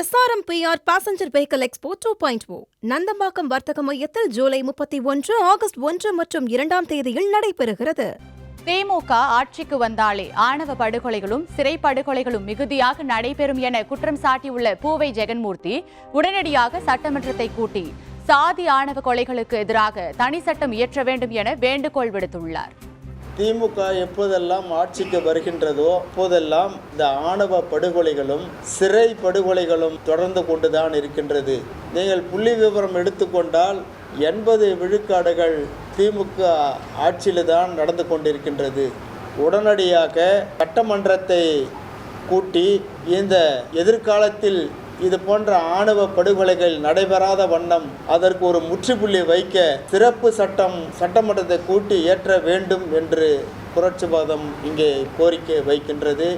SRMPR passenger vehicle expo two point O Nandambakkam வர்த்தக மையத்தில் ஜூலை முப்பத்தி ஒன்று ஆகஸ்ட் ஒன்று மற்றும் இரண்டாம் தேதியில் நடைபெறுகிறது. திமுக ஆட்சிக்கு வந்தாலே ஆணவ படுகொலைகளும் சிறை படுகொலைகளும் மிகுதியாக நடைபெறும் என குற்றம் சாட்டியுள்ள பூவை ஜெகன்மூர்த்தி உடனடியாக சட்டமன்றத்தை கூட்டி சாதி ஆணவ கொலைகளுக்கு எதிராக தனி சட்டம் இயற்ற வேண்டும் என வேண்டுகோள் விடுத்துள்ளார். திமுக எப்போதெல்லாம் ஆட்சிக்கு வருகின்றதோ அப்போதெல்லாம் இந்த ஆணவ படுகொலைகளும் சிறை படுகொலைகளும் தொடர்ந்து கொண்டுதான் இருக்கின்றது. நீங்கள் புள்ளி விவரம் எடுத்துக்கொண்டால் எண்பது விழுக்காடுகள் திமுக ஆட்சியில் தான் நடந்து கொண்டிருக்கின்றது. உடனடியாக சட்டமன்றத்தை கூட்டி இந்த எதிர்காலத்தில் இது போன்ற ஆணவ படுகொலைகள் நடைபெறாத வண்ணம் அதற்கு ஒரு முற்றுப்புள்ளி வைக்க சிறப்பு சட்டம் சட்டமன்றத்தை கூட்டி ஏற்ற வேண்டும் என்று புரட்சிவாதம் இங்கே கோரிக்கை வைக்கின்றது.